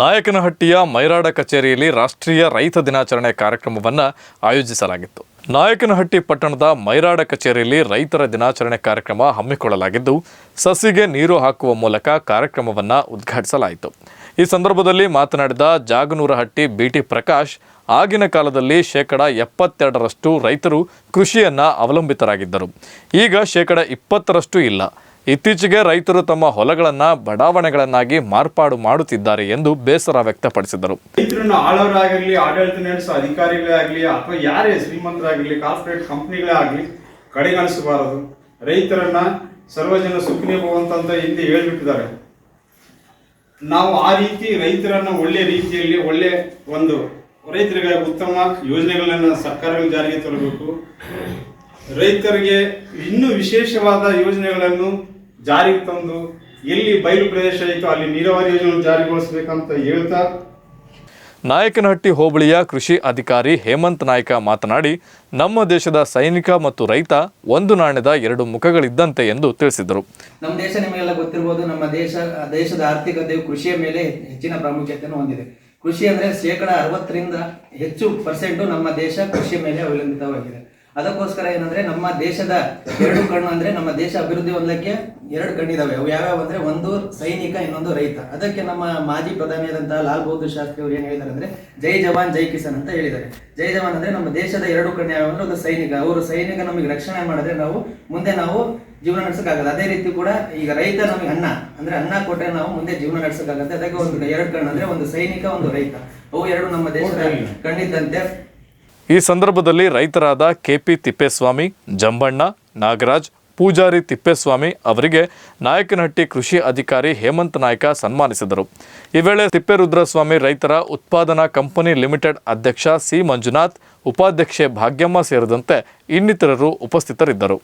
ನಾಯಕನಹಟ್ಟಿಯ ಮೈರಾಡ ಕಚೇರಿಯಲ್ಲಿ ರಾಷ್ಟ್ರೀಯ ರೈತ ದಿನಾಚರಣೆ ಕಾರ್ಯಕ್ರಮವನ್ನು ಆಯೋಜಿಸಲಾಗಿತ್ತು. ನಾಯಕನಹಟ್ಟಿ ಪಟ್ಟಣದ ಮೈರಾಡ ಕಚೇರಿಯಲ್ಲಿ ರೈತರ ದಿನಾಚರಣೆ ಕಾರ್ಯಕ್ರಮ ಹಮ್ಮಿಕೊಳ್ಳಲಾಗಿದ್ದು, ಸಸಿಗೆ ನೀರು ಹಾಕುವ ಮೂಲಕ ಕಾರ್ಯಕ್ರಮವನ್ನು ಉದ್ಘಾಟಿಸಲಾಯಿತು. ಈ ಸಂದರ್ಭದಲ್ಲಿ ಮಾತನಾಡಿದ ಜಾಗನೂರಹಟ್ಟಿ ಬಿಟಿ ಪ್ರಕಾಶ್, ಆಗಿನ ಕಾಲದಲ್ಲಿ ಶೇಕಡ ಎಪ್ಪತ್ತೆರಡರಷ್ಟು ರೈತರು ಕೃಷಿಯನ್ನು ಅವಲಂಬಿತರಾಗಿದ್ದರು. ಈಗ ಶೇಕಡ ಇಪ್ಪತ್ತರಷ್ಟು ಇಲ್ಲ. ಇತ್ತೀಚೆಗೆ ರೈತರು ತಮ್ಮ ಹೊಲಗಳನ್ನು ಬಡಾವಣೆಗಳನ್ನಾಗಿ ಮಾರ್ಪಾಡು ಮಾಡುತ್ತಿದ್ದಾರೆ ಎಂದು ಬೇಸರ ವ್ಯಕ್ತಪಡಿಸಿದರು. ರೈತರನ್ನು ಆಳವರಾಗಿರ್ಲಿ ಆಡಳಿತ ನಡೆಸೋ ಅಧಿಕಾರಿಗಳೇ ಆಗಲಿ ಅಥವಾ ಯಾರೇ ಶ್ರೀಮಂತರಾಗಿರ್ಲಿ ಕಾರ್ಪೊರೇಟ್ ಕಂಪ್ನಿಗಳೇ ಆಗಲಿ ಕಡೆಗಣಿಸಬಾರದು ರೈತರನ್ನ ಸರ್ವಜನ ಸುಖಿನೇ ಹೋಗುವಂತ ಹಿಂದೆ ಹೇಳಿಬಿಟ್ಟಿದ್ದಾರೆ. ನಾವು ಆ ರೀತಿ ರೈತರನ್ನ ಒಳ್ಳೆ ರೀತಿಯಲ್ಲಿ, ಒಳ್ಳೆ ಒಂದು ರೈತರಿಗೆ ಉತ್ತಮ ಯೋಜನೆಗಳನ್ನು ಸರ್ಕಾರಗಳು ಜಾರಿಗೆ ತರಬೇಕು. ರೈತರಿಗೆ ಇನ್ನೂ ವಿಶೇಷವಾದ ಯೋಜನೆಗಳನ್ನು ಜಾರಿಗೆ ತಂದು ಎಲ್ಲಿ ಬಯಲು ಪ್ರದೇಶ ಇತ್ತು ಅಲ್ಲಿ ನೀರಾವರಿ ಯೋಜನೆ ಜಾರಿಗೊಳಿಸಬೇಕಂತ ಹೇಳ್ತಾ ನಾಯಕನಹಟ್ಟಿ ಹೋಬಳಿಯ ಕೃಷಿ ಅಧಿಕಾರಿ ಹೇಮಂತ್ ನಾಯ್ಕ ಮಾತನಾಡಿ ನಮ್ಮ ದೇಶದ ಸೈನಿಕ ಮತ್ತು ರೈತ ಒಂದು ನಾಣ್ಯದ ಎರಡು ಮುಖಗಳಿದ್ದಂತೆ ಎಂದು ತಿಳಿಸಿದರು. ನಮ್ಮ ದೇಶ ನಿಮಗೆಲ್ಲ ಗೊತ್ತಿರಬಹುದು ನಮ್ಮ ದೇಶ ದೇಶದ ಆರ್ಥಿಕತೆಯು ಕೃಷಿಯ ಮೇಲೆ ಹೆಚ್ಚಿನ ಪ್ರಾಮುಖ್ಯತೆಯನ್ನು ಹೊಂದಿದೆ. ಕೃಷಿ ಅಂದ್ರೆ ಶೇಕಡ ಅರವತ್ತರಿಂದ ಹೆಚ್ಚು ಪರ್ಸೆಂಟು ನಮ್ಮ ದೇಶ ಕೃಷಿಯ ಮೇಲೆ ಅವಲಂಬಿತವಾಗಿದೆ. ಅದಕ್ಕೋಸ್ಕರ ಏನಂದ್ರೆ ನಮ್ಮ ದೇಶದ ಎರಡು ಕಣ್ಣು ಅಂದ್ರೆ ನಮ್ಮ ದೇಶ ಅಭಿವೃದ್ಧಿ ಹೊಂದಕ್ಕೆ ಎರಡು ಕಣ್ಣಿದಾವೆ. ಅವು ಯಾವ್ಯಾವ ಅಂದ್ರೆ ಒಂದು ಸೈನಿಕ ಇನ್ನೊಂದು ರೈತ. ಅದಕ್ಕೆ ನಮ್ಮ ಮಾಜಿ ಪ್ರಧಾನಿಯಾದಂತಹ ಲಾಲ್ ಬಹದ್ದೂರ್ ಶಾಸ್ತ್ರಿ ಅವರು ಏನ್ ಹೇಳಿದಾರೆ ಅಂದ್ರೆ ಜೈ ಜವಾನ್ ಜೈ ಕಿಸಾನ್ ಅಂತ ಹೇಳಿದ್ದಾರೆ. ಜೈ ಜವಾನ್ ಅಂದ್ರೆ ನಮ್ಮ ದೇಶದ ಎರಡು ಕಣ್ಣು ಯಾವ ಅಂದ್ರೆ ಒಂದು ಸೈನಿಕ. ಅವರು ಸೈನಿಕ ನಮಗೆ ರಕ್ಷಣೆ ಮಾಡಿದ್ರೆ ನಾವು ಮುಂದೆ ನಾವು ಜೀವನ ನಡೆಸಕ್ಕಾಗಲ್ಲ. ಅದೇ ರೀತಿ ಕೂಡ ಈಗ ರೈತ ನಮಗೆ ಅನ್ನ. ಅಂದ್ರೆ ಅನ್ನ ಕೊಟ್ಟರೆ ನಾವು ಮುಂದೆ ಜೀವನ ನಡೆಸಕ್ಕಾಗತ್ತೆ ಅದಕ್ಕೆ ಒಂದು ಎರಡು ಕಣ್ಣು ಅಂದ್ರೆ ಒಂದು ಸೈನಿಕ ಒಂದು ರೈತ. ಅವು ಎರಡು ನಮ್ಮ ದೇಶದ ಕಣ್ಣಿದ್ದಂತೆ. ಈ ಸಂದರ್ಭದಲ್ಲಿ ರೈತರಾದ ಕೆಪಿ ತಿಪ್ಪೇಸ್ವಾಮಿ, ಜಂಬಣ್ಣ, ನಾಗರಾಜ್, ಪೂಜಾರಿ ತಿಪ್ಪೇಸ್ವಾಮಿ ಅವರಿಗೆ ನಾಯಕನಹಟ್ಟಿ ಕೃಷಿ ಅಧಿಕಾರಿ ಹೇಮಂತ್ ನಾಯ್ಕ ಸನ್ಮಾನಿಸಿದರು. ಈ ವೇಳೆ ತಿಪ್ಪೇರುದ್ರಸ್ವಾಮಿ ರೈತರ ಉತ್ಪಾದನಾ ಕಂಪನಿ ಲಿಮಿಟೆಡ್ ಅಧ್ಯಕ್ಷ ಸಿ ಮಂಜುನಾಥ್, ಉಪಾಧ್ಯಕ್ಷೆ ಭಾಗ್ಯಮ್ಮ ಸೇರಿದಂತೆ ಇನ್ನಿತರರು ಉಪಸ್ಥಿತರಿದ್ದರು.